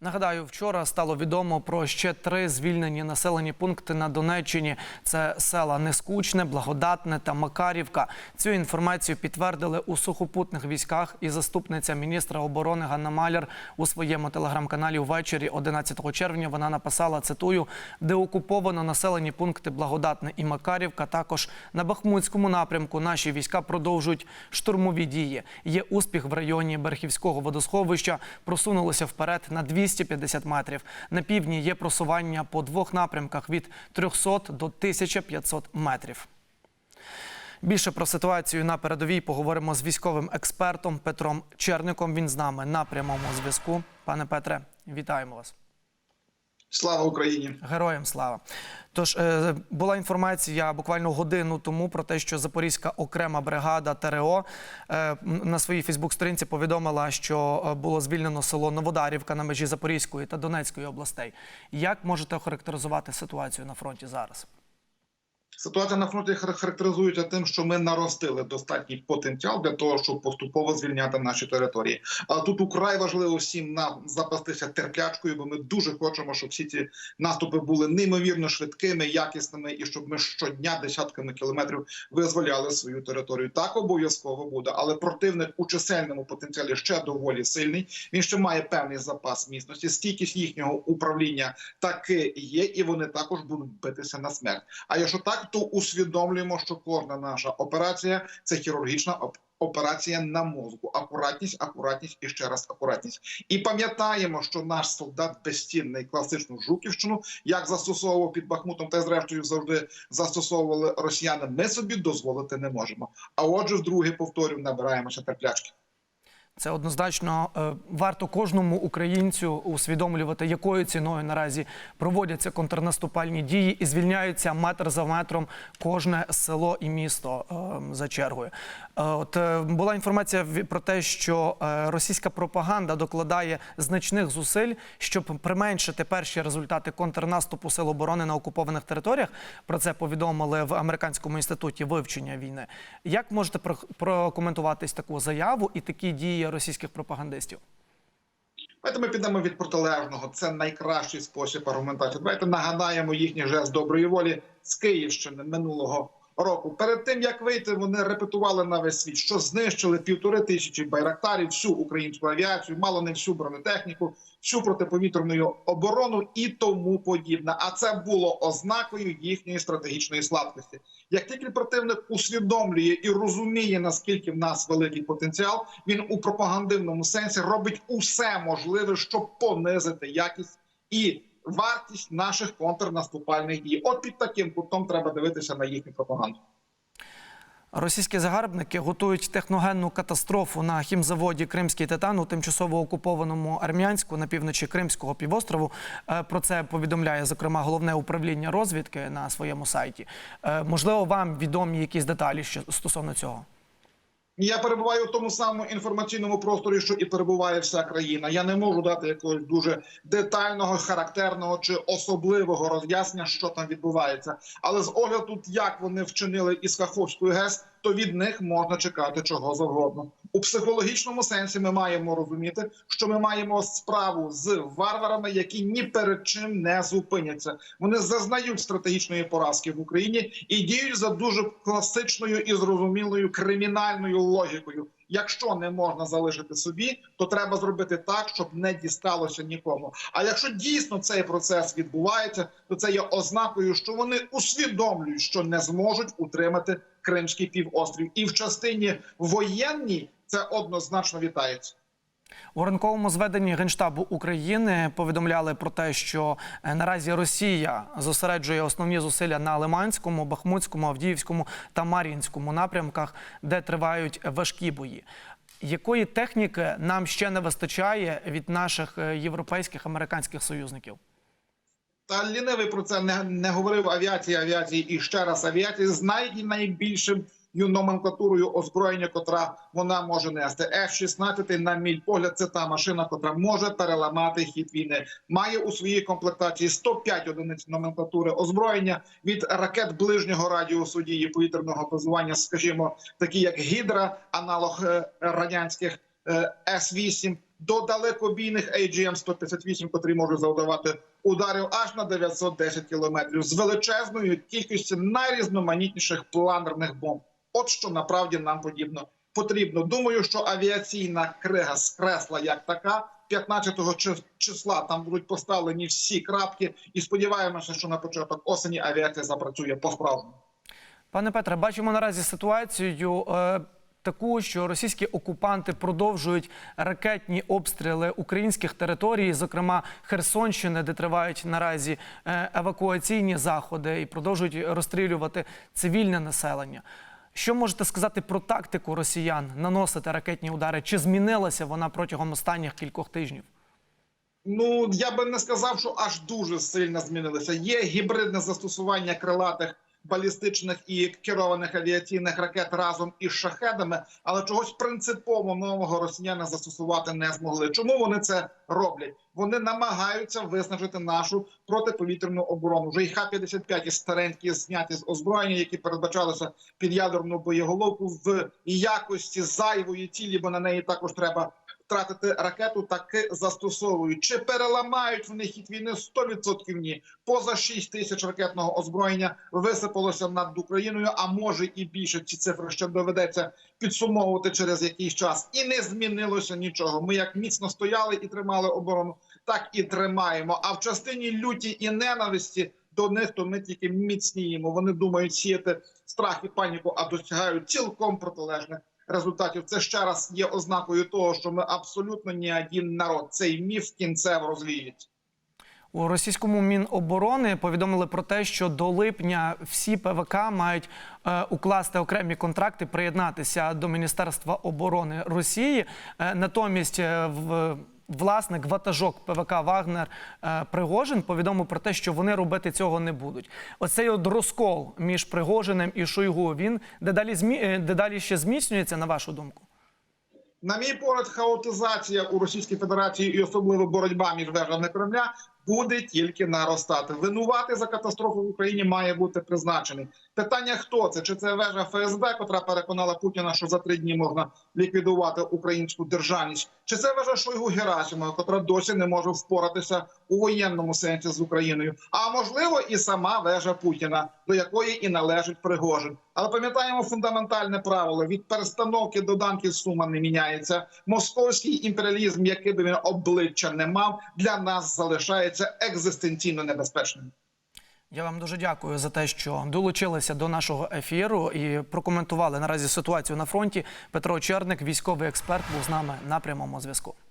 Нагадаю, вчора стало відомо про ще три звільнені населені пункти на Донеччині. Це села Нескучне, Благодатне та Макарівка. Цю інформацію підтвердили у сухопутних військах і заступниця міністра оборони Ганна Маляр у своєму телеграм-каналі ввечері 11 червня. Вона написала цитую, де окуповано населені пункти Благодатне і Макарівка. Також на Бахмутському напрямку наші війська продовжують штурмові дії. Є успіх в районі Берхівського водосховища. Просунулися вперед на 250 метрів. На півдні є просування по двох напрямках від 300 до 1500 метрів. Більше про ситуацію на передовій поговоримо з військовим експертом Петром Черником. Він з нами на прямому зв'язку. Пане Петре, вітаємо вас. Слава Україні! Героям слава. Тож е, була інформація буквально годину тому про те, що Запорізька окрема бригада ТРО е, на своїй Фейсбук-сторінці повідомила, що е, було звільнено село Новодарівка на межі Запорізької та Донецької областей. Як можете охарактеризувати ситуацію на фронті зараз? Ситуація на фронті хар- характеризується тим, що ми наростили достатній потенціал для того, щоб поступово звільняти наші території. А тут украй важливо всім нам запастися терплячкою, бо ми дуже хочемо, щоб всі ці наступи були неймовірно швидкими, якісними, і щоб ми щодня десятками кілометрів визволяли свою територію. Так обов'язково буде, але противник у чисельному потенціалі ще доволі сильний. Він ще має певний запас міцності. Стійкість їхнього управління таки є, і вони також будуть битися на смерть. А якщо так, то усвідомлюємо, що кожна наша операція це хірургічна оп- операція на мозку. Акуратність, акуратність і ще раз акуратність. І пам'ятаємо, що наш солдат безцінний класичну жуківщину, як застосовував під Бахмутом, та зрештою завжди застосовували росіяни. Ми собі дозволити не можемо. А отже, вдруге повторюю, набираємося терплячки. Це однозначно е, варто кожному українцю усвідомлювати, якою ціною наразі проводяться контрнаступальні дії і звільняються метр за метром кожне село і місто е, за чергою. Е, От була інформація про те, що російська пропаганда докладає значних зусиль, щоб применшити перші результати контрнаступу сил оборони на окупованих територіях. Про це повідомили в американському інституті вивчення війни. Як можете про- прокоментуватись таку заяву і такі дії російських пропагандистів? Давайте ми підемо від протилежного. Це найкращий спосіб аргументації. Давайте нагадаємо їхній жест доброї волі з Київщини минулого року. Перед тим як вийти, вони репетували на весь світ, що знищили півтори тисячі байрактарів, всю українську авіацію, мало не всю бронетехніку, всю протиповітряну оборону і тому подібне. А це було ознакою їхньої стратегічної слабкості. Як тільки противник усвідомлює і розуміє, наскільки в нас великий потенціал, він у пропагандивному сенсі робить усе можливе, щоб понизити якість і вартість наших контрнаступальних дій. От під таким кутом треба дивитися на їхню пропаганду. Російські загарбники готують техногенну катастрофу на хімзаводі Кримський титан у тимчасово окупованому Армянську на півночі Кримського півострову. Е, Про це повідомляє зокрема головне управління розвідки на своєму сайті. Е, Можливо, вам відомі якісь деталі що стосовно цього. Я перебуваю в тому самому інформаційному просторі, що і перебуває вся країна. Я не можу дати якогось дуже детального, характерного чи особливого роз'яснення, що там відбувається. Але з огляду, як вони вчинили із Каховською ГЕС, то від них можна чекати чого завгодно. У психологічному сенсі ми маємо розуміти, що ми маємо справу з варварами, які ні перед чим не зупиняться. Вони зазнають стратегічної поразки в Україні і діють за дуже класичною і зрозумілою кримінальною логікою. Якщо не можна залишити собі, то треба зробити так, щоб не дісталося нікому. А якщо дійсно цей процес відбувається, то це є ознакою, що вони усвідомлюють, що не зможуть утримати Кримський півострів, і в частині воєнній це однозначно вітається. У ранковому зведенні Генштабу України повідомляли про те, що е, наразі Росія зосереджує основні зусилля на Лиманському, Бахмутському, Авдіївському та Мар'їнському напрямках, де тривають важкі бої. Якої техніки нам ще не вистачає від наших е, європейських американських союзників? Та лінивий про це не, не говорив авіації, авіації і ще раз авіації з най, найбільшим номенклатурою озброєння, котра вона може нести. F-16, на мій погляд, це та машина, котра може переламати хід війни. Має у своїй комплектації 105 одиниць номенклатури озброєння від ракет ближнього радіусу дії повітряного базування, скажімо, такі як гідра, аналог е, радянських е, С-8 до далекобійних AGM-158, котрі можуть завдавати ударів аж на 910 кілометрів з величезною кількістю найрізноманітніших планерних бомб. От що направді нам подібно потрібно. Думаю, що авіаційна крига скресла як така. 15 чи- числа там будуть поставлені всі крапки, і сподіваємося, що на початок осені авіація запрацює по справжньому. Пане Петре, бачимо наразі ситуацію е, таку, що російські окупанти продовжують ракетні обстріли українських територій, зокрема Херсонщини, де тривають наразі е, евакуаційні заходи і продовжують розстрілювати цивільне населення. Що можете сказати про тактику росіян наносити ракетні удари? Чи змінилася вона протягом останніх кількох тижнів? Ну я би не сказав, що аж дуже сильно змінилося. Є гібридне застосування крилатих балістичних і керованих авіаційних ракет разом із шахедами, але чогось принципово нового росіяни застосувати не змогли. Чому вони це роблять? Вони намагаються виснажити нашу протиповітряну оборону. Вже і Х-55 і старенькі зняті з озброєння, які передбачалися під ядерну боєголовку в якості зайвої цілі, бо на неї також треба втратити ракету, таки застосовують. Чи переламають вони хід війни 100% ні. Поза 6 тисяч ракетного озброєння висипалося над Україною, а може і більше. Ці цифри ще доведеться підсумовувати через якийсь час. І не змінилося нічого. Ми як міцно стояли і тримали оборону, так і тримаємо. А в частині люті і ненависті до них то ми тільки міцніємо. Вони думають сіяти страх і паніку, а досягають цілком протилежних результатів. Це ще раз є ознакою того, що ми абсолютно ні один народ. Цей міф кінцево розвіють. У російському міноборони повідомили про те, що до липня всі ПВК мають е, укласти окремі контракти, приєднатися до Міністерства оборони Росії. Е, натомість е, в власник ватажок ПВК Вагнер е, Пригожин повідомив про те, що вони робити цього не будуть. Оцей от розкол між Пригожиним і Шойгу він дедалі змі... е, дедалі ще зміцнюється, на вашу думку. На мій погляд, хаотизація у Російській Федерації і особливо боротьба між вежами Кремля буде тільки наростати. Винувати за катастрофу в Україні має бути призначений. Питання хто це? Чи це вежа ФСБ, котра переконала Путіна, що за три дні можна ліквідувати українську державність? Чи це вежа Шойгу Герасимова, котра досі не може впоратися у воєнному сенсі з Україною? А можливо, і сама вежа Путіна, до якої і належить Пригожин. Але пам'ятаємо фундаментальне правило: від перестановки до данки сума не міняється. Московський імперіалізм, який би він обличчя не мав, для нас залишається екзистенційно небезпечним. Я вам дуже дякую за те, що долучилися до нашого ефіру і прокоментували наразі ситуацію на фронті. Петро Черник, військовий експерт, був з нами на прямому зв'язку.